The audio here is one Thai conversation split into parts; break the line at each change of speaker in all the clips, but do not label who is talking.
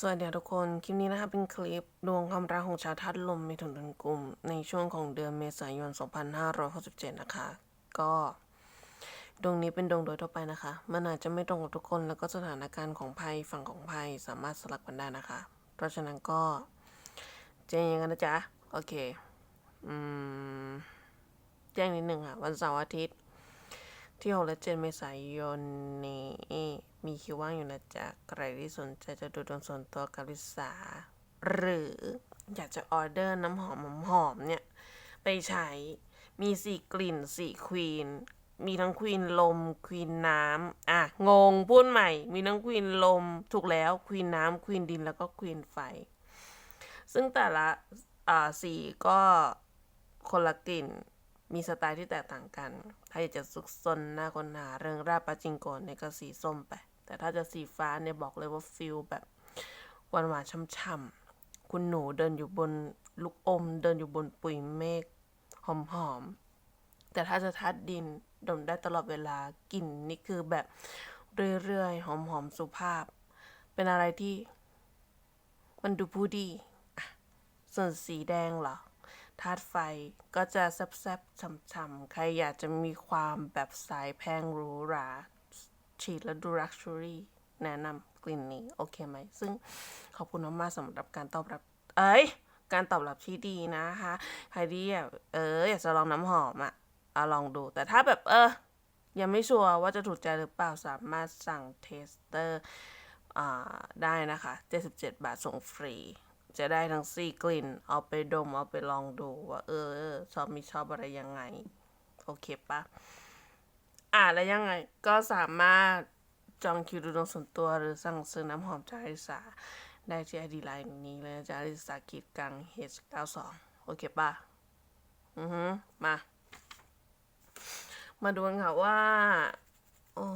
สวัสดีทุกคน คลิปนี้นะคะเป็นคลิปดวงความรักของชาวธาตุลมมีถุนเดือนกลุ่มในช่วงของเดือนเมษายน 2567 นะคะ ก็ดวงนี้เป็นดวงโดยทั่วไปนะคะ มันอาจจะไม่ตรงกับทุกคน แล้วก็สถานการณ์ของไพ่ฝั่งของไพ่สามารถสลับกันได้นะคะ เพราะฉะนั้นก็แจ้งยังกันนะจ๊ะ โอเค อืม แจ้งนิดหนึ่งค่ะ วันเสาร์อาทิตย์ที่ 6 และ 7 เมษายนนี้ มีคิวว่างอยู่นะจ๊ะใครที่สนใจจะดูดวงส่วนตัวกับลิสาหรืออยากจะออเดอร์น้ำหอมหอมเนี่ย ไปใช้มีสี่กลิ่นสี่ควีน มีทั้งควีนลม ควีนน้ำอะ งงพูดใหม่ มีทั้งควีนลม ถูกแล้ว ควีนน้ำควีนดินแล้วก็ควีนไฟ ซึ่งแต่ละอ่าสีก็คนละกลิ่น มีสไตล์ที่แตกต่างกัน ถ้าอยากจะซุกซนหน้าคนหาเรื่องราบปาจิงโกนเนี่ยก็สีส้มไป แต่ถ้าจะสีฟ้าเนี่ยบอกเลยว่าฟิลแบบหวานหวานๆช่ำๆคุณหนูเดินอยู่บนลูกอม เดินอยู่บนปุยเมฆหอมๆ แต่ถ้าจะทัดดินดมได้ตลอดเวลากลิ่นนี่คือแบบเรื่อยๆ หอมๆ สุภาพ เป็นอะไรที่มันดูผู้ดี ส่วนสีแดงเหรอธาตุไฟก็จะแซบๆช่ำๆใครอยากจะมีความแบบสายแพงหรูหรา ฉีดแล้วดูลักชัวรี่แนะนำกลิ่นนี้ โอเคไหม ซึ่งขอบคุณมากๆสำหรับการตอบรับ เอ้ย การตอบรับที่ดีนะคะใครที่เอออยากจะลองน้ำหอมอะเอาลองดู แต่ถ้าแบบเออ ยังไม่ชัวร์ว่าจะถูกใจหรือเปล่าสามารถสั่งเทสเตอร์ได้นะคะ 77 บาทส่งฟรี จะได้ทั้งสี่กลิ่น เอาไปดม เอาไปลองดูว่า เออชอบมีชอบอะไรยังไง โอเคปะ อ่าแล้วยังไงก็สามารถจองคิวดูดวงส่วนตัวหรือสั่งซื้อน้ำหอมจาริสาได้ที่ไอดีไลน์นี้เลยนะจาริสาขีดกลาง H92 โอเคปะอือฮึมา มาดูกันค่ะว่าโอ้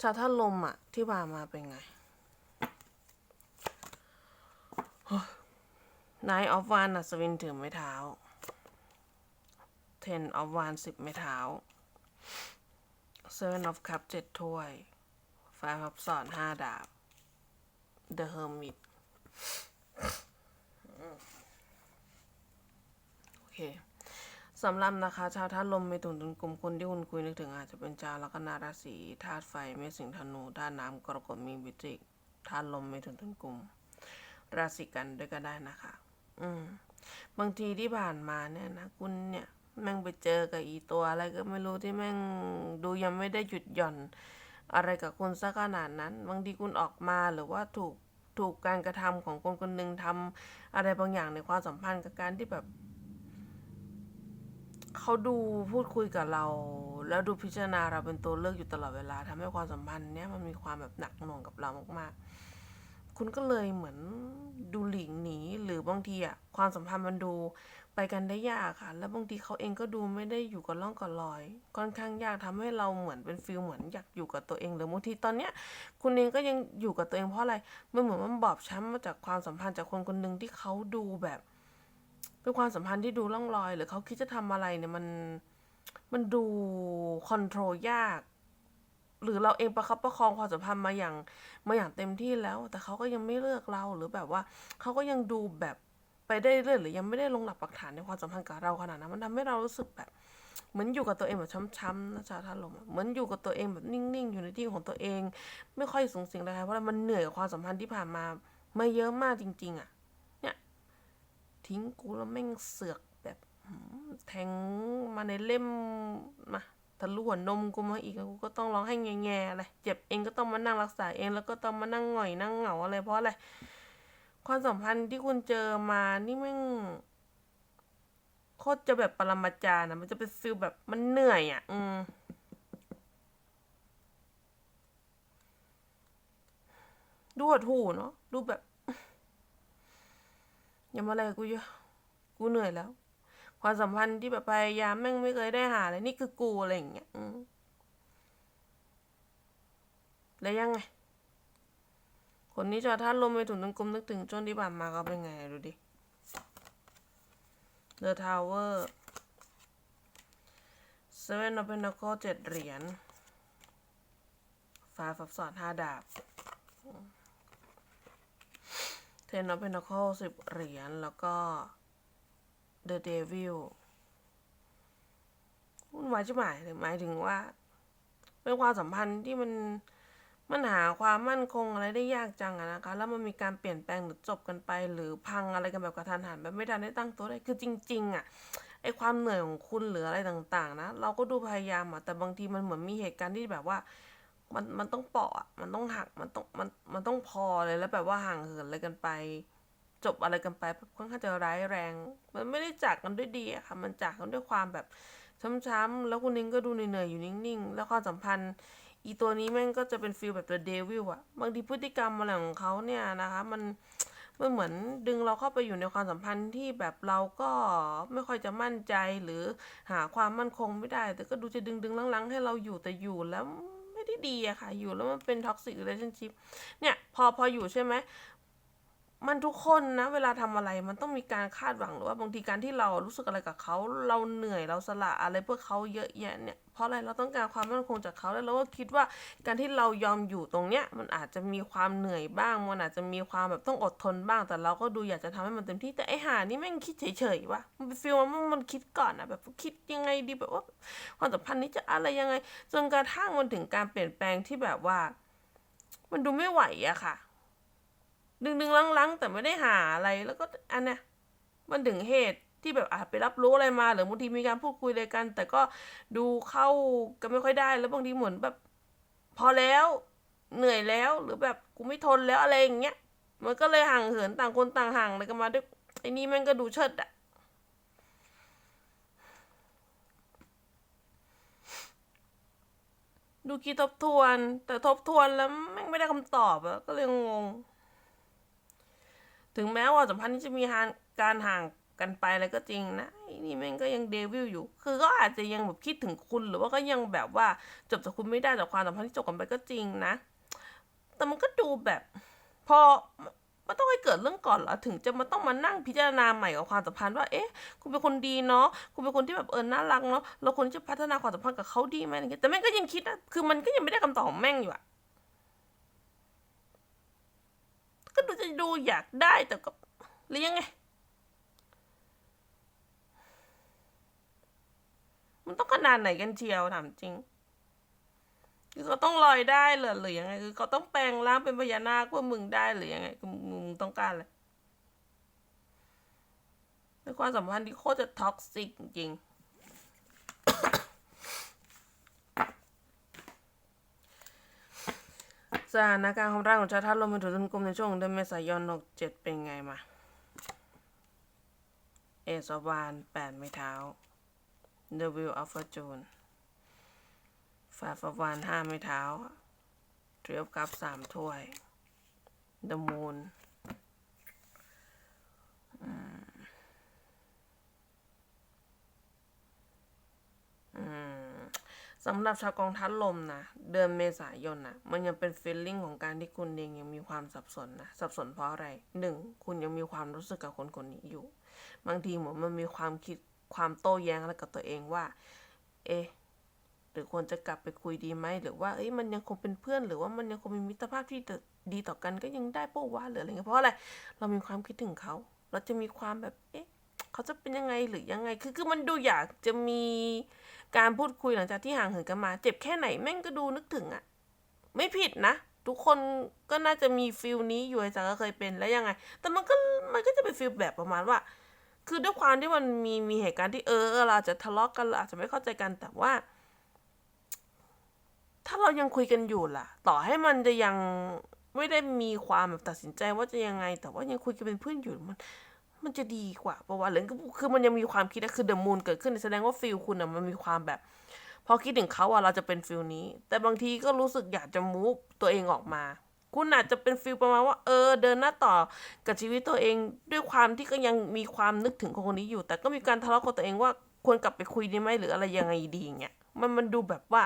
ชาท่าลมอะที่ผ่ามาเป็นไง นายออฟวานอัศวินถือไม้เท้า เทนออฟวานสิบไม้เท้า เซเว่นออฟคัพเจ็ดถ้วยไฟพับสอนห้าดาบ The Hermit โอเคสำหรับนะคะ ชาวธาตุลมเมถุนตุลกลุ่มคนที่คุณคุยนึกถึงอาจจะเป็นชาวลัคนาราศีธาตุไฟเมษสิงห์ธนูธาตุน้ำกรกฎมีนพิจิกธาตุลมเมถุนตุลกลุ่ม ราศีกันด้วยก็ได้นะคะ อืมบางทีที่ผ่านมาเนี่ยนะคุณเนี่ย แม่งไปเจอกับอีตัวอะไรก็ไม่รู้ที่แม่งดูยังไม่ได้หยุดหย่อน อะไรกับคุณซะขนาดนั้น บางทีคุณออกมาหรือว่าถูกถูกการกระทำของคนคนหนึ่งทำอะไรบางอย่างในความสัมพันธ์กับการที่แบบเขาดูพูดคุยกับเรา แล้วดูพิจารณาเราเป็นตัวเลือกอยู่ตลอดเวลาทำให้ความสัมพันธ์เนี้ยมันมีความแบบหนักหน่วงกับเรามากๆ คุณก็เลยเหมือนดูหลีกหนีหรือบางทีอะความสัมพันธ์มันดู ไปกันได้ยากค่ะ แล้วบางทีเขาเองก็ดูไม่ได้อยู่กับร่องกับรอย ค่อนข้างยากทำให้เราเหมือนเป็นฟิลเหมือนอยากอยู่กับตัวเองหรือบางทีตอนเนี้ย คุณเองก็ยังอยู่กับตัวเองเพราะอะไรมันเหมือนมันบอบช้ำมาจากความสัมพันธ์จากคนคนหนึ่งที่เขาดูแบบเป็นความสัมพันธ์ที่ดูร่องรอย หรือเขาคิดจะทำอะไรเนี่ยมันมันดูคอนโทรลยาก หรือเราเองประคับประคองความสัมพันธ์มาอย่างมาอย่างเต็มที่แล้ว แต่เขาก็ยังไม่เลือกเราหรือแบบว่าเขาก็ยังดูแบบ ไปได้เรื่อยหรือยังไม่ได้ลงหลักปักฐานในความสัมพันธ์กับเราขนาดนั้นมันทำให้เรารู้สึกแบบเหมือนอยู่กับตัวเองแบบช้ำๆนะจ๊ะท่านลมเหมือนอยู่กับตัวเองแบบนิ่งๆ อยู่ในที่ของตัวเอง ไม่ค่อยสูงสิงอะไรเพราะมันเหนื่อยกับความสัมพันธ์ที่ผ่านมามาเยอะมากจริง ๆ อะ เนี่ยทิ้งกูแล้วแม่งเสือกแบบหืมแทงมาในเล่มมาทะลุหัวนมกูมาอีกกูก็ต้องร้องให้แง่ๆอะไรเจ็บเองก็ต้องมานั่งรักษาเองแล้วก็ต้องมานั่งหงอยนั่งเหงาอะไรเพราะอะไร ความสัมพันธ์ที่คุณเจอมานี่แม่งโคตรจะแบบปรมาจารย์นะมันจะเป็นฟิลแบบมันเหนื่อยอะ อืมดูหดหูเนาะดูแบบ อย่ามาอะไรกูเยอะกูเหนื่อยแล้ว ความสัมพันธ์ที่แบบพยายามแม่งไม่เคยได้หาเลยนี่คือกูอะไรอย่างเงี้ย อืมแล้วยังไง คนนี้จอท่านลมไปถึงตรงกลมนึกถึงช่วงที่ผ่านมาเขาเป็นไงดูดิ The Tower Seven of Pentacles เจ็ดเหรียญฟ้าฟับสอดห้าดาบ Ten of Pentacles สิบเหรียญแล้วก็ The Devil มันหมายจะหมายหมายถึงว่าเป็นความสัมพันธ์ที่มัน มันหาความมั่นคงอะไรได้ยากจังอะนะคะ แล้วมันมีการเปลี่ยนแปลงหรือจบกันไป หรือพังอะไรกันแบบกระทันหันแบบไม่ทันได้ตั้งตัวได้คือจริง ๆอะไอความเหนื่อยของคุณหรืออะไรต่างๆ นะ เราก็ดูพยายามอะแต่บางทีมันเหมือนมีเหตุการณ์ที่แบบว่า มันมันต้องเปาะมันต้องหักมันต้องมันมันต้องพอเลยแล้วแบบว่าห่างเหินอะไรกันไป จบอะไรกันไปค่อนข้างจะร้ายแรง มันไม่ได้จากกันด้วยดีอะค่ะ มันจากกันด้วยความแบบช้ำๆแล้วคุณนิ้งก็ดูเหนื่อยๆอยู่นิ่งๆ แล้วความสัมพันธ์ อีตัวนี้แม่งก็จะเป็นฟีลแบบตัวเดวิลอะบางทีพฤติกรรมอะไรของเขาเนี่ยนะคะ มันมันเหมือนดึงเราเข้าไปอยู่ในความสัมพันธ์ที่แบบเราก็ไม่ค่อยจะมั่นใจหรือหาความมั่นคงไม่ได้ แต่ก็ดูจะดึงดึงลังๆ ให้เราอยู่แต่อยู่แล้วไม่ได้ดีอะค่ะ อยู่แล้วมันเป็นท็อกซิกเรชั่นชิพเนี่ยพอพออยู่ใช่ไหม มันทุกคนนะ เวลาทำอะไรมันต้องมีการคาดหวังหรือว่าบางทีการที่เรารู้สึกอะไรกับเขาเราเหนื่อยเราสละอะไรเพื่อเขาเยอะแยะเนี่ยเพราะอะไรเราต้องการความมั่นคงจากเขาแล้วเราก็คิดว่าการที่เรายอมอยู่ตรงเนี้ยมันอาจจะมีความเหนื่อยบ้างมันอาจจะมีความแบบต้องอดทนบ้าง แต่เราก็ดูอยากจะทำให้มันเต็มที่แต่ไอหานี่แม่งคิดเฉยๆวะมันฟีลว่ามันคิดก่อนอะแบบคิดยังไงดีแบบว่าความสัมพันธ์นี้จะอะไรยังไง จนกระทั่งมันถึงการเปลี่ยนแปลงที่แบบว่า มันดูไม่ไหวอะค่ะ ดึงดึงลังลังๆ แต่ไม่ได้หาอะไรแล้วก็อันเนี้ยมันถึงเหตุที่แบบอาจไปรับรู้อะไรมาหรือบางทีมีการพูดคุยอะไรกัน แต่ก็ดูเข้ากันไม่ค่อยได้ แล้วบางทีเหมือนแบบ พอแล้วเหนื่อยแล้วหรือแบบกูไม่ทนแล้วอะไรอย่างเงี้ยมันก็เลยห่างเหินต่างคนต่างห่างอะไรกันมาด้วยไอ้นี่ม่งก็ดูเชิดอะดูคิดทบทวน แต่ทบทวนแล้วแม่งไม่ได้คำตอบอะก็เลยงง ถึงแม้ว่าสัมพันธ์นี้จะมีการห่างกันไปอะไรก็จริงนะนี่แม่งก็ยังเดวิลอยู่ คือก็อาจจะยังแบบคิดถึงคุณหรือว่าก็ยังแบบว่าจบจากคุณไม่ได้จากความสัมพันธ์ที่จบกันไปก็จริงนะ แต่มันก็ดูแบบพอมันต้องให้เกิดเรื่องก่อนเหรอถึงจะมาต้องมานั่งพิจารณาใหม่กับความสัมพันธ์ว่า เอ๊ะ คุณเป็นคนดีเนาะ คุณเป็นคนที่แบบเออน่ารักเนาะ เราควรจะพัฒนาความสัมพันธ์กับเขาดีไหมอะไรเงี้ย แต่แม่งก็ยังคิดนะคือมันก็ยังไม่ได้คำตอบแม่งอยู่อะก็ ดูจะดูอยากได้แต่ก็หรือยังไง มันต้องขนาดไหนกันเชียวถามจริง คือเขาต้องลอยได้เหรอหรือยังไง คือเขาต้องแปลงร่างเป็นพญานาคเพื่อมึงได้หรือยังไงมึงต้องการอะไรเป็นความสัมพันธ์ที่โคตรจะท็อกซิกจริง สถานการณ์ของร่างของชาวท่านลมเป็นถุนกลมในช่วงเดือนเมษายนหกเจ็ดเป็นไงมา เอสวานแปดไม้เท้า The Wheel of Fortune ฟาฟวานห้าไม้เท้าเทรียบกับสามถ้วย The Moon สำหรับชาวกองทัพลมนะเดือนเมษายนนะมันยังเป็นฟีลลิ่งของการที่คุณเองยังมีความสับสนนะสับสนเพราะอะไรหนึ่งคุณยังมีความรู้สึกกับคนคนนี้อยู่ บางทีเหมือนมันมีความคิดความโต้แย้งอะไรกับตัวเองว่า เอ๊ะหรือควรจะกลับไปคุยดีไหมหรือว่าเอ้ยมันยังคงเป็นเพื่อน หรือว่ามันยังคงมีมิตรภาพที่ดีต่อกันก็ยังได้ปะวะหรืออะไรเงี้ยเพราะอะไรเรามีความคิดถึงเขาเราจะมีความแบบเอ๊ะเขาจะเป็นยังไงหรือยังไง คือคือมันดูอยากจะมี การพูดคุยหลังจากที่ห่างเหินกันมา เจ็บแค่ไหนแม่งก็ดูนึกถึงอะไม่ผิดนะทุกคนก็น่าจะมีฟิลนี้อยู่ไอ้จังก็เคยเป็นแล้วยังไง แต่มันก็มันก็จะเป็นฟิลแบบประมาณว่า คือด้วยความที่มันมีมีเหตุการณ์ที่เออเราอาจจะทะเลาะกันเราอาจจะไม่เข้าใจกันแต่ว่า ถ้าเรายังคุยกันอยู่ล่ะ ต่อให้มันจะยังไม่ได้มีความแบบตัดสินใจว่าจะยังไง แต่ว่ายังคุยกันเป็นเพื่อนอยู่มัน มันจะดีกว่าเพราะว่าหรือคือมันยังมีความคิดนะคือเดอะมูนเกิดขึ้นแสดงว่าฟิลคุณอะมันมีความแบบ พอคิดถึงเขาอะเราจะเป็นฟิลนี้ แต่บางทีก็รู้สึกอยากจะมูฟตัวเองออกมา คุณอาจจะเป็นฟิลประมาณว่า เออ เดินหน้าต่อกับชีวิตตัวเองด้วยความที่ก็ยังมีความนึกถึงคนคนนี้อยู่ แต่ก็มีการทะเลาะกับตัวเองว่าควรกลับไปคุยดีไหมหรืออะไรยังไงดีเงี้ยมันมันดูแบบว่า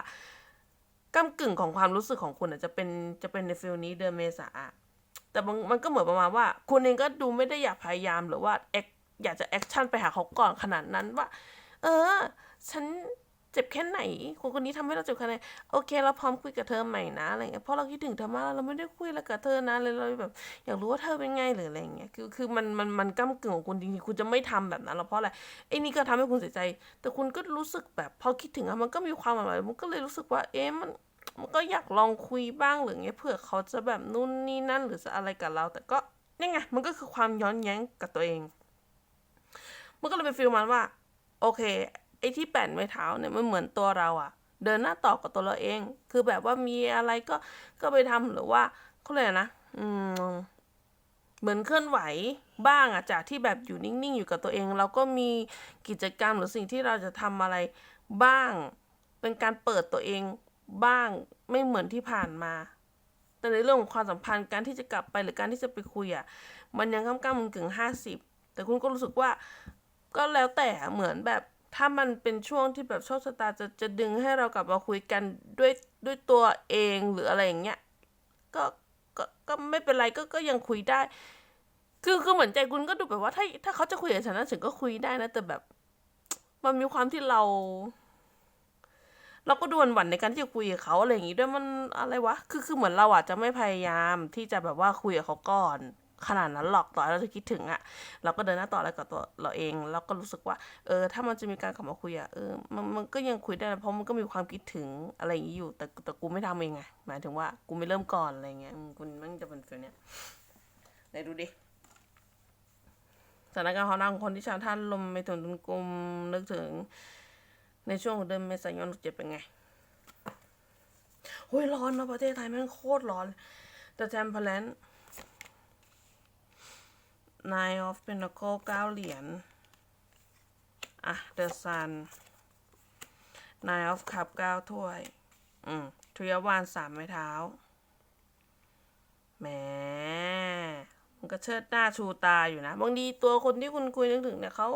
ก้ากึ่งของความรู้สึกของคุณอาจจะเป็นจะเป็นในฟิลนี้เดือนเมษา แต่มันมันก็เหมือนประมาณว่า คุณเองก็ดูไม่ได้อยากพยายามหรือว่าแอคอยากจะแอคชั่นไปหาเขาก่อนขนาดนั้นว่า เออ ฉันเจ็บแค่ไหน คนคนนี้ทำให้เราเจ็บแค่ไหนโอเค เราพร้อมคุยกับเธอใหม่นะอะไรเงี้ยเพราะเราคิดถึงเธอมากเราไม่ได้คุยแล้วกับเธอนานเลยเราแบบ อยากรู้ว่าเธอเป็นไงหรืออะไรเงี้ยคือคือมันมันมันก้ากึ่งของคุณจริงๆคุณจะไม่ทำแบบนั้นหรอกเพราะอะไรไอ้นี่ก็ทำให้คุณเสียใจ แต่คุณก็รู้สึกแบบพอคิดถึงอะมันก็มีความหมายมันก็เลยรู้สึกว่าเอ๊ะมัน มันก็อยากลองคุยบ้างหรือไงเผื่อเขาจะแบบนู่นนี่นั่นหรือจะอะไรกับเรา แต่ก็นี่ไงมันก็คือความย้อนแย้งกับตัวเอง มันก็เลยเป็นฟีลมันว่า โอเค ไอ้ที่แป่นไม้เท้าเนี่ยมันเหมือนตัวเราอะเดินหน้าต่อกับตัวเราเอง คือแบบว่ามีอะไรก็ก็ไปทำหรือว่าเขาเลยกนะอืมเหมือนเคลื่อนไหวบ้างอะจากที่แบบอยู่นิ่งๆอยู่กับตัวเอง เราก็มีกิจกรรมหรือสิ่งที่เราจะทำอะไรบ้าง เป็นการเปิดตัวเอง บ้างไม่เหมือนที่ผ่านมา แต่ในเรื่องของความสัมพันธ์การที่จะกลับไปหรือการที่จะไปคุยอะมันยังก้ามก้ามกึ่งห้าสิบแต่คุณก็รู้สึกว่า ก็แล้วแต่เหมือนแบบถ้ามันเป็นช่วงที่แบบโชคชะตาจะจะดึงให้เรากลับมาคุยกันด้วยด้วยตัวเองหรืออะไรอย่างเงี้ยก็ก็ก็ไม่เป็นไรก็ก็ยังคุยได้ คือคือเหมือนใจคุณก็ดูแบบว่าถ้าถ้าเขาจะคุยกับฉันนะฉันก็คุยได้นะแต่แบบ มันมีความที่เรา เราก็ดูหวั่นในการที่จะคุยกับเขาอะไรอย่างงี้ด้วยมันอะไรวะ คือคือเหมือนเราอะจะไม่พยายามที่จะแบบว่าคุยกับเขาก่อน ขนาดนั้นหรอกต่อให้เราจะคิดถึงอะเราก็เดินหน้าต่ออะไรกับตัวเราเอง เราก็รู้สึกว่า เออ ถ้ามันจะมีการกลับมาคุยอะเออมันมันก็ยังคุยได้นะเพราะมันก็มีความคิดถึงอะไรอย่างงี้อยู่ แต่แต่กูไม่ทำเองไงหมายถึงว่ากูไม่เริ่มก่อนอะไรเงี้ยอืมคุณมันจะเป็นฟีลเนี้ยไหนดูดิสถานการณ์ของนางคนที่ชาวท่านลมไปถึงกลุ่มนึกถึง ในช่วงของเดือนเมษายนเจ็ดเป็นไงโอ้ยร้อนนะประเทศไทยแม่งโคตรร้อน แต่แจมพลัน Nine of Pentacle เก้าเหรียญ อะ The Sun Nine of Cup เก้าถ้วย อืมทุยวานสามไม้เท้า แหม มันก็เชิดหน้าชูตาอยู่นะ บางทีตัวคนที่คุณคุยนึกถึงเนี่ยเขา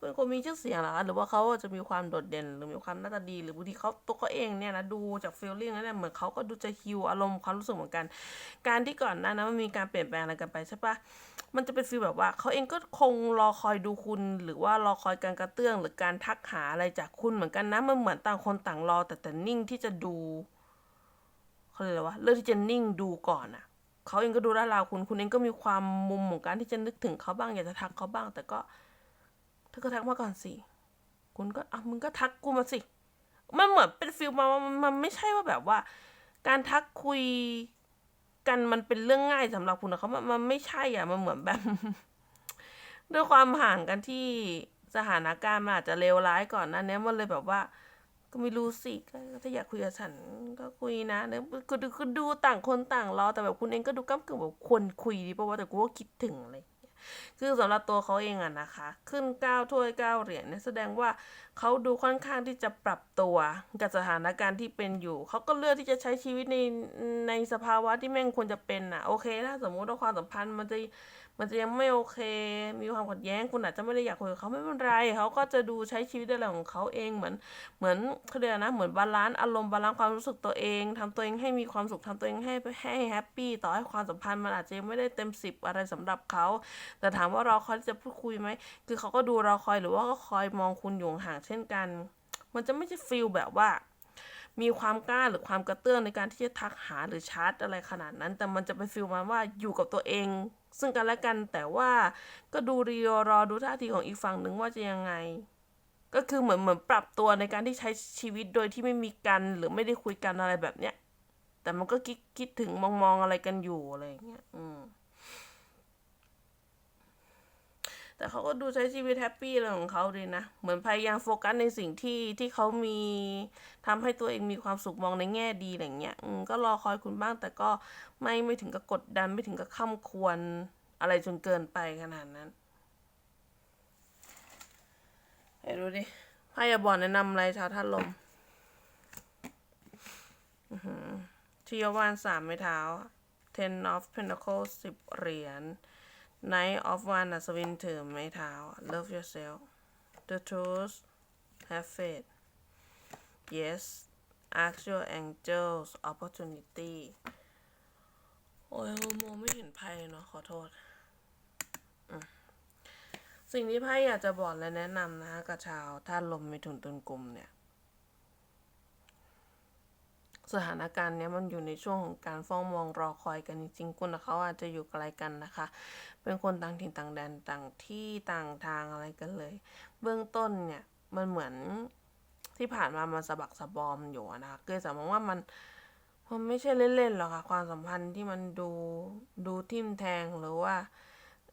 เป็นคนมีชื่อเสียงหรอหรือว่าเขาจะมีความโดดเด่น หรือมีความหน้าตาดี หรือบางทีเขาตัวเขาเองเนี่ยนะดูจากฟีลลิ่งแล้วเนี่ยเหมือนเขาก็ดูจะฮิวอารมณ์ความรู้สึกเหมือนกัน การที่ก่อนหน้านั้นมันมีการเปลี่ยนแปลงอะไรกันไปใช่ปะมันจะเป็นฟีลแบบว่าเขาเองก็คงรอคอยดูคุณ หรือว่ารอคอยการกระเตื้อง หรือการทักหาอะไรจากคุณเหมือนกันนะมันเหมือนต่างคนต่างรอ แต่แต่นิ่งที่จะดูเขาเรียกอะไรวะเลือกที่จะนิ่งดูก่อนอะเขาเองก็ดูด้านราวคุณคุณเองก็มีความมุมของการที่จะนึกถึงเขาบ้างอยากจะทักเขาบ้าง แต่ก็ อก็ทักมาก่อนสิ คุณก็อะมึงก็ทักกูมาสิ มันเหมือนเป็นฟีลมามันมันไม่ใช่ว่าแบบว่า การทักคุยกันมันเป็นเรื่องง่ายสำหรับคุณนะเขามันมันไม่ใช่อะ มันเหมือนแบบ ด้วยความห่างกันที่สถานการณ์มันอาจจะเลวร้ายก่อนนั้นเนี้ยมันเลยแบบว่า ก็ไม่รู้สิก็ถ้าอยากคุยกับฉันก็คุยนะเนี่ยคือดูคือดูต่างคนต่างรอแต่แบบคุณเองก็ดูก้ากึ่งแบบควรคุยดีเพราะว่าแต่กูก็คิดถึงเงี้ย คือสำหรับตัวเขาเองอะนะคะ ขึ้นเก้าถ้วยเก้าเหรียญเนี่ยแสดงว่าเขาดูค่อนข้างที่จะปรับตัวกับสถานการณ์ที่เป็นอยู่ เขาก็เลือกที่จะใช้ชีวิตในในสภาวะที่แม่งควรจะเป็นอะโอเคถ้าสมมุติว่าความสัมพันธ์มันจะ มันจะยังไม่โอเค มีความขัดแย้งคุณอาจจะไม่ได้อยากคุยกับเขาไม่เป็นไรเขาก็จะดูใช้ชีวิตอะไรของเขาเองเหมือนเหมือนเขาเรียกนะเหมือนบาลานซ์อารมณ์บาลานซ์ความรู้สึกตัวเองทำตัวเองให้มีความสุขทำตัวเองให้ให้แฮปปี้ต่อให้ความสัมพันธ์มันอาจจะยังไม่ได้เต็มสิบอะไรสำหรับเขาแต่ถามว่าเราคอยที่จะพูดคุยไหมคือเขาก็ดูเราคอยหรือว่าก็คอยมองคุณอยู่ห่างเช่นกัน มันจะไม่ใช่ฟีลแบบว่ามีความกล้าหรือความกระเตื้องในการที่จะทักหาหรือชาร์จอะไรขนาดนั้น แต่มันจะเป็นฟีลมาว่าอยู่กับตัวเอง ซึ่งกันและกันแต่ว่าก็ดูรีรอรอดูท่าทีของอีกฝั่งหนึ่งว่าจะยังไง ก็คือเหมือนเหมือนปรับตัวในการที่ใช้ชีวิตโดยที่ไม่มีกันหรือไม่ได้คุยกันอะไรแบบเนี้ยแต่มันก็คิดคิดถึงมองมองอะไรกันอยู่อะไรอย่างเงี้ย อืม แต่เขาก็ดูใช้ชีวิตแฮปปี้อะไรของเขาดีนะ เหมือนพยายามโฟกัสในสิ่งที่ที่เขามีทำให้ตัวเองมีความสุขมองในแง่ดีอะไรเงี้ยก็รอคอยคุณบ้าง แต่ก็ไม่ไม่ถึงกับกดดันไม่ถึงกับข้าควรอะไรจนเกินไปขนาดนั้นเฮ้ยดูดิไพ่ยาบอลแนะนำอะไรชาวท่านลมทียาวานสามไม้เท้า ten of pentacles สิบเหรียญ Knight of One อัศวินถือไม้เท้า Love yourself The truth Have faith Yes Ask your angels opportunity โอ้ยมองไม่เห็นไพ่เนาะขอโทษ สิ่งที่ไพ่อยากจะบอกและแนะนำนะคะกับชาวท่านลมมิถุนตุลกลุ่มเนี่ย สถานการณ์เนี้ยมันอยู่ในช่วงของการเฝ้ามองรอคอยกันจริงๆคุณเขาอาจจะอยู่ไกลกันนะคะ เป็นคนต่างถิ่นต่างแดนต่างที่ต่างทางอะไรกันเลย เบื้องต้นเนี่ยมันเหมือนที่ผ่านมามันสะบักสะบอมอยู่นะคะเกยสามองว่ามันมันไม่ใช่เล่นๆหรอกค่ะ ความสัมพันธ์ที่มันดูดูทิ่มแทงหรือว่า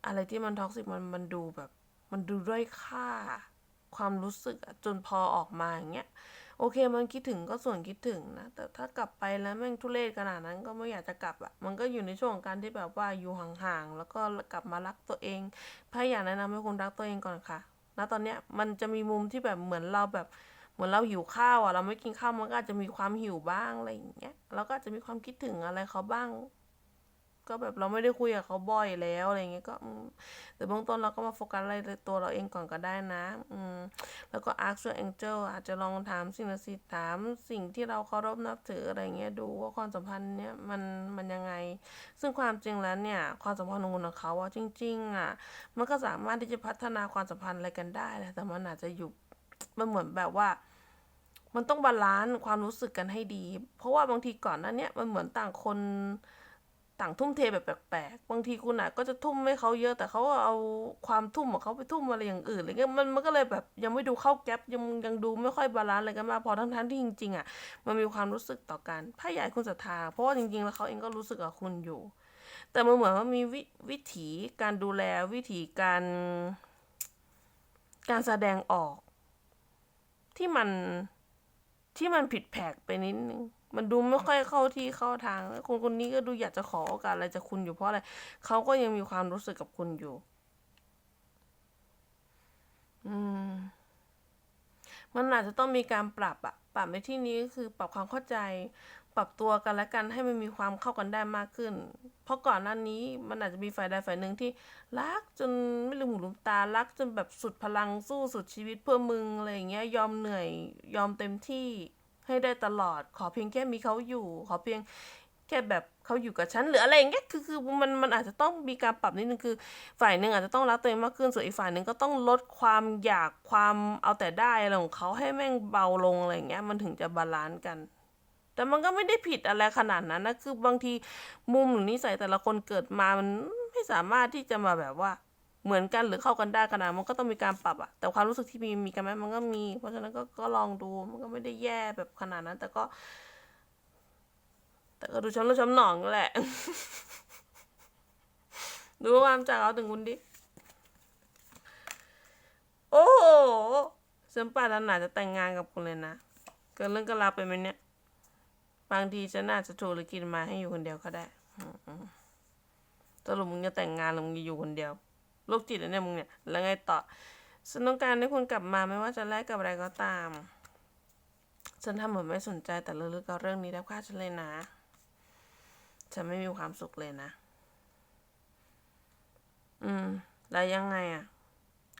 อะไรที่มันท็อกซิกมันมันดูแบบ มันดูด้อยค่า ความรู้สึกจนพอออกมาอย่างเงี้ย โอเคมันคิดถึงก็ส่วนคิดถึงนะ แต่ถ้ากลับไปแล้วแม่งทุเรศขนาดนั้นก็ไม่อยากจะกลับอะมันก็อยู่ในช่วงของการที่แบบว่าอยู่ห่างๆ แล้วก็กลับมารักตัวเองพยายามแนะนำให้คุณรักตัวเองก่อนค่ะณตอนเนี้ยมันจะมีมุมที่แบบเหมือนเราแบบเหมือนเราหิวข้าวอะ เราไม่กินข้าวมันก็อาจจะมีความหิวบ้างอะไรอย่างเงี้ย แล้วก็อาจจะมีความคิดถึงอะไรเขาบ้าง ก็แบบเราไม่ได้คุยกับเขาบ่อยแล้วอะไรเงี้ยก็อืมแต่เบื้องต้นเราก็มาโฟกัสอะไรตัวเราเองก่อนก็ได้นะ อืมแล้วก็ ask your angel อาจจะลองถามสิ่งศักดิ์สิทธิ์ถามสิ่งที่เราเคารพนับถืออะไรเงี้ยดูว่าความสัมพันธ์เนี้ยมันมันยังไง ซึ่งความจริงแล้วเนี่ย ความสัมพันธ์ของคุณกับเขาอะจริง ๆอะมันก็สามารถที่จะพัฒนาความสัมพันธ์อะไรกันได้แหละแต่มันอาจจะอยู่มันเหมือนแบบว่ามันต้องบาลานซ์ความรู้สึกกันให้ดี เพราะว่าบางทีก่อนหน้าเนี้ยมันเหมือนต่างคน ต่างทุ่มเทแบบแปลกๆ บางทีคุณอะก็จะทุ่มให้เขาเยอะแต่เขาเอาความทุ่มของเขาไปทุ่มอะไรอย่างอื่นอะไรเงี้ยมันมันก็เลยแบบยังไม่ดูเข้าแก๊ปยังยังดูไม่ค่อยบาลานซ์อะไรกันมากพอทั้งทั้งที่จริงๆอะมันมีความรู้สึกต่อกันพระใหญ่คุณศรัทธา เพราะว่าจริงๆ แล้วเขาเองก็รู้สึกกับคุณอยู่ แต่มันเหมือนว่ามีวิวิถีการดูแลวิถีการ การแสดงออก ที่มันที่มันผิดแผกไปนิดนึง มันดูไม่ค่อยเข้าที่เข้าทางแล้วคนคนนี้ก็ดูอยากจะขอโอกาสอะไรจากคุณอยู่เพราะอะไรเขาก็ยังมีความรู้สึกกับคุณอยู่ อืม มันอาจจะต้องมีการปรับอะปรับในที่นี้ก็คือปรับความเข้าใจ ปรับตัวกันและกันให้มันมีความเข้ากันได้มากขึ้น เพราะก่อนหน้านี้มันอาจจะมีฝ่ายใดฝ่ายหนึ่งที่ รักจนไม่ลืมหูลืมตารักจนแบบสุดพลังสู้สุดชีวิตเพื่อมึงอะไรอย่างเงี้ย ยอมเหนื่อย ยอมเต็มที่ ให้ได้ตลอด ขอเพียงแค่มีเขาอยู่ ขอเพียงแค่แบบเขาอยู่กับฉันหรืออะไรอย่างเงี้ยคือคือมันมันอาจจะต้องมีการปรับนิดนึงคือ ฝ่ายหนึ่งอาจจะต้องรักตัวเองมากขึ้นส่วนอีกฝ่ายหนึ่งก็ต้องลดความอยากความเอาแต่ได้อะไรของเขาให้แม่งเบาลงอะไรอย่างเงี้ยมันถึงจะบาลานซ์กัน แต่มันก็ไม่ได้ผิดอะไรขนาดนั้นนะคือบางทีมุมหรือนิสัยแต่ละคนเกิดมามันไม่สามารถที่จะมาแบบว่า เหมือนกันหรือเข้ากันได้ขนาดมันก็ต้องมีการปรับอะแต่ความรู้สึกที่มีมีกันไหมมันก็มี เพราะฉะนั้นก็ก็ลองดูมันก็ไม่ได้แย่แบบขนาดนั้น แต่ก็ แต่ก็ดูช้ำแล้วช้ำหนองแหละ ดูความจากเอาถึงคุณดิโอ้โหฉันปรารถนาจะแต่งงานกับคุณเลยนะเกินเรื่องก็รับไปไหมเนี่ย บางทีฉันอาจจะถูกหรือกินมาให้อยู่คนเดียวก็ได้สรุปมึงจะแต่งงานหรือมึงจะอยู่คนเดียว โรคจิตแล้วเนี่ยมึงเนี่ย แล้วไงต่อ ฉันต้องการให้คุณกลับมาไม่ว่าจะแลกกับอะไรก็ตาม ฉันทำเหมือนไม่สนใจแต่ลึกๆก็เรื่องนี้แทบฆ่าฉันเลยนะ ฉันไม่มีความสุขเลยนะ อืม แล้วยังไงอะ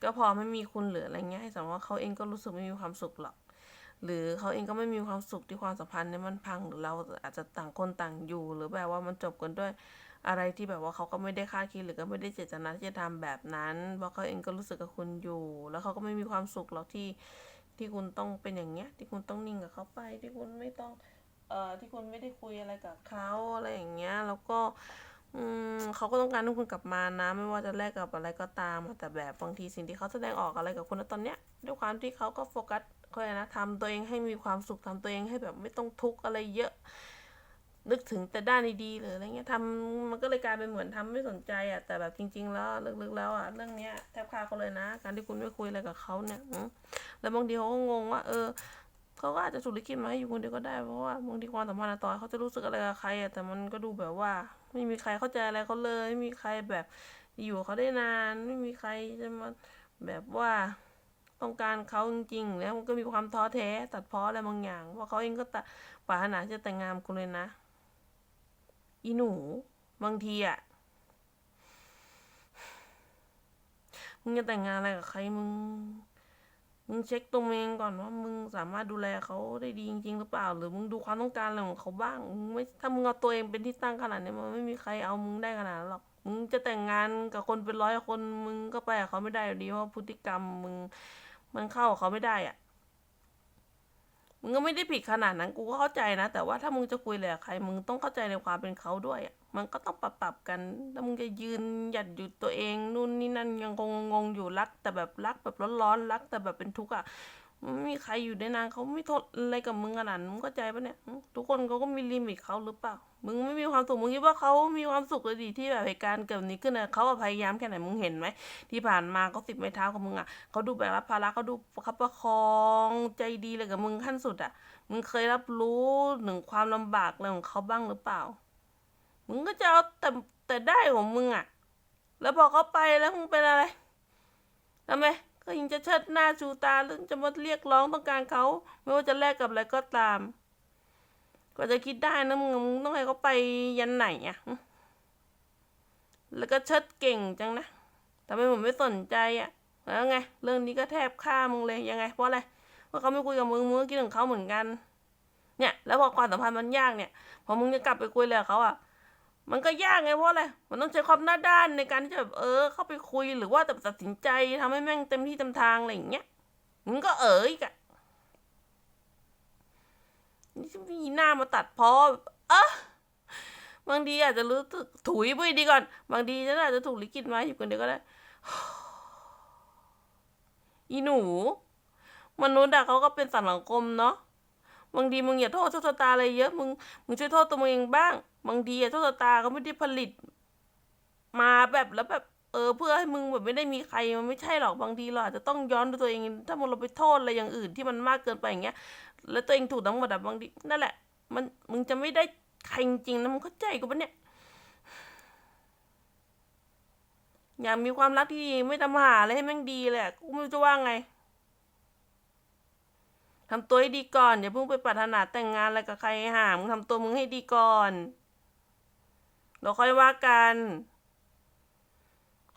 ก็พอไม่มีคุณเหลืออะไรเงี้ยให้สมมติว่าเขาเองก็รู้สึกไม่มีความสุขหรอกหรือเขาเองก็ไม่มีความสุขที่ความสัมพันธ์เนี่ยมันพังหรือเราอาจจะต่างคนต่างอยู่ หรือแบบว่ามันจบกันด้วย อะไรที่แบบว่าเขาก็ไม่ได้คาดคิดหรือก็ไม่ได้เจตนาที่จะทำแบบนั้นเพราะเขาเองก็รู้สึกกับคุณอยู่ แล้วเขาก็ไม่มีความสุขหรอกที่ที่คุณต้องเป็นอย่างเงี้ย ที่คุณต้องนิ่งกับเขาไป ที่คุณไม่ต้องเอ่อที่คุณไม่ได้คุยอะไรกับเขาอะไรอย่างเงี้ย แล้วก็อืมเขาก็ต้องการให้คุณกลับมานะ ไม่ว่าจะแลกกับอะไรก็ตามแต่แบบบางทีสิ่งที่เขาแสดงออกอะไรกับคุณตอนเนี้ยด้วยความที่เขาก็โฟกัสเขาเลยนะทำตัวเองให้มีความสุขทำตัวเองให้แบบไม่ต้องทุกข์อะไรเยอะ นึกถึงแต่ด้านดีๆหรืออะไรเงี้ยทำมันก็เลยกลายเป็นเหมือนทำไม่สนใจอะแต่แบบจริง ๆ แล้วลึกๆแล้วอะเรื่องเนี้ยแทบฆ่าเขาเลยนะ การที่คุณไม่คุยอะไรกับเขาเนี่ยแล้วบางทีเขาก็งงว่า เออเขาก็อาจจะถูกลิขิตมาให้อยู่คนเดียวก็ได้เพราะว่าบางทีความสัมพันธ์ต่อเขาจะรู้สึกอะไรกับใครอะแต่มันก็ดูแบบว่า ไม่มีใครเข้าใจอะไรเขาเลยไม่มีใครแบบอยู่เขาได้นาน ไม่มีใครจะมาแบบว่าต้องการเขาจริงๆ แล้วมันก็มีความท้อแท้ตัดพ้ออะไรบางอย่างเพราะเขาเองก็ตะปรารถนาจะแต่งงานกับคุณเลยนะ อีหนู บางทีอะมึงจะแต่งงานอะไรกับใครมึง มึงเช็คตัวเองก่อนว่า มึงสามารถดูแลเขาได้ดีจริงๆหรือเปล่า หรือมึงดูความต้องการอะไรของเขาบ้างมึงไม่ถ้ามึงเอาตัวเองเป็นที่ตั้งขนาดนี้มันไม่มีใครเอามึงได้ขนาดนั้นหรอกมึงจะแต่งงานกับคนเป็นร้อยคน มึงก็ไปกับเขาไม่ได้อยู่ดีเพราะพฤติกรรมมึงมันเข้ากับเขาไม่ได้อะ มึงก็ไม่ได้ผิดขนาดนั้นกูก็เข้าใจนะ แต่ว่าถ้ามึงจะคุยอะไรกับใคร มึงต้องเข้าใจในความเป็นเขาด้วยอะมันก็ต้องปรับปรับกันถ้ามึงจะยืนหยัดอยู่ตัวเองนู่นนี่นั่นยังคงงงอยู่รัก แต่แบบรักแบบร้อนๆรัก แต่แบบเป็นทุกข์อะ ไม่มีใครอยู่ได้นานเขาไม่ทนอะไรกับมึงขนาดมึงเข้าใจปะเนี่ย ทุกคนเขาก็มีลิมิตเขาหรือเปล่า มึงไม่มีความสุข มึงคิดว่าเขามีความสุขเลยดีที่แบบเหตุการณ์เกิดแบบนี้ขึ้นนะเขาพยายามแค่ไหนมึงเห็นไหมที่ผ่านมาเขาสิบไม้เท้าของมึงอะเขาดูแบกรับภาระเขาดูคับประคองใจดีเลยกับมึงขั้นสุดอะ มึงเคยรับรู้ถึงความลำบากอะไรของเขาบ้างหรือเปล่า มึงก็จะเอาแต่แต่ได้ของมึงอะ แล้วพอเขาไปแล้วมึงเป็นอะไรทำไม ก็ยังจะเชิดหน้าชูตาหรือจะมาเรียกร้องต้องการเขา ไม่ว่าจะแลกกับอะไรก็ตาม ก็จะคิดได้นะมึงมึงต้องให้เขาไปยันไหนอะแล้วก็เชิดเก่งจังนะทำไมผมไม่สนใจอะแล้วไง เรื่องนี้ก็แทบฆ่ามึงเลยยังไง เพราะอะไรว่าะเขาไม่คุยกับมึงมึงก็คิดถึงเขาเหมือนกัน เนี่ย แล้วพอความสัมพันธ์มันยากเนี่ยพอมึงจะกลับไปคุยเลยเขาอะ มันก็ยากไงเพราะอะไร มันต้องใช้ความหน้าด้านในการที่จะแบบเออ เข้าไปคุยหรือว่าแต่ตัดสินใจทำให้แม่งเต็มที่เต็มทางอะไรอย่างเงี้ยมึงก็เอออีกอะนี่มีหน้ามาตัดพอเอะบางทีอาจจะรู้สึกถุยไปดีก่อน บางทีฉันอาจจะถูกลิขิตมาอยู่คนเดียวก็ได้ อีหนู มนุษย์อะเขาก็เป็นสัตว์สังคมเนาะ บางทีมึงอย่าโทษโชคชะตาอะไรเยอะ มึง มึงช่วยโทษตัวมึงเองบ้าง บางทีอะโชคชะตาเขาไม่ได้ผลิต มาแบบแล้วแบบเออเพื่อให้มึงแบบไม่ได้มีใครมันไม่ใช่หรอกบางทีเราอาจจะต้องย้อนดูตัวเอง ถ้ามึงเราไปโทษอะไรอย่างอื่นที่มันมากเกินไปอย่างเงี้ย แล้วตัวเองถูกทั้งหมดอะบางทีนั่นแหละ มันมึงจะไม่ได้ใครจริงนะมึงเข้าใจกูปะเนี่ยอยากมีความรักที่ดีไม่ทำหาอะไรให้แม่งดีเลยอะกูไม่รู้จะว่าไงทำตัวให้ดีก่อนอย่าเพิ่งไปปรารถนาแต่งงานอะไรกับใครหามึงทำตัวมึงให้ดีก่อน เราค่อยว่ากัน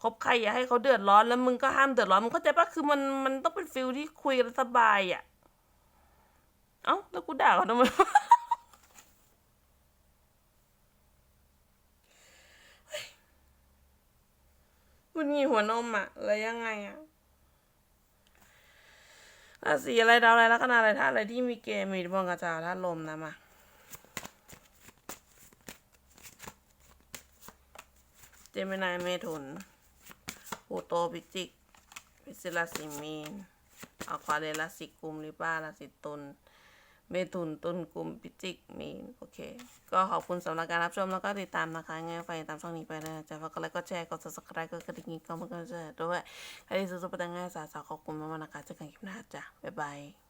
คบใครอย่าให้เขาเดือดร้อนแล้วมึงก็ห้ามเดือดร้อนมึงเข้าใจปะคือมันมันต้องเป็นฟิลที่คุยกันสบายอะ เอ้าแล้วกูด่าเขาทำไมคุณมีหัวนมอะอะไรยังไงอะราศีอะไรดาวอะไรลัคนาอะไรธาตุอะไรที่มีเกณฑ์มีอิทธิพลกระจายธาตุลมนะมา จมินายเมถุนปูโตพิจิก พิจิราศีมีนอควาเรราศีกุมลิบ้าราศีตุลเมถุนตุลกุมพิจิกมีนโอเค ก็ขอบคุณสำหรับการรับชมแล้วก็ติดตามนะคะยังไงฝากติดตามช่องนี้ไปนะจะฝากกดไลค์กดแชร์กด subscribe กดกระดิ่งก็มันก็จะด้วยใครที่ซื้อสุดปังง่ายสาสาวขอบคุณมากๆนะคะเจอกันคลิปหน้าจ้ะบ๊ายบาย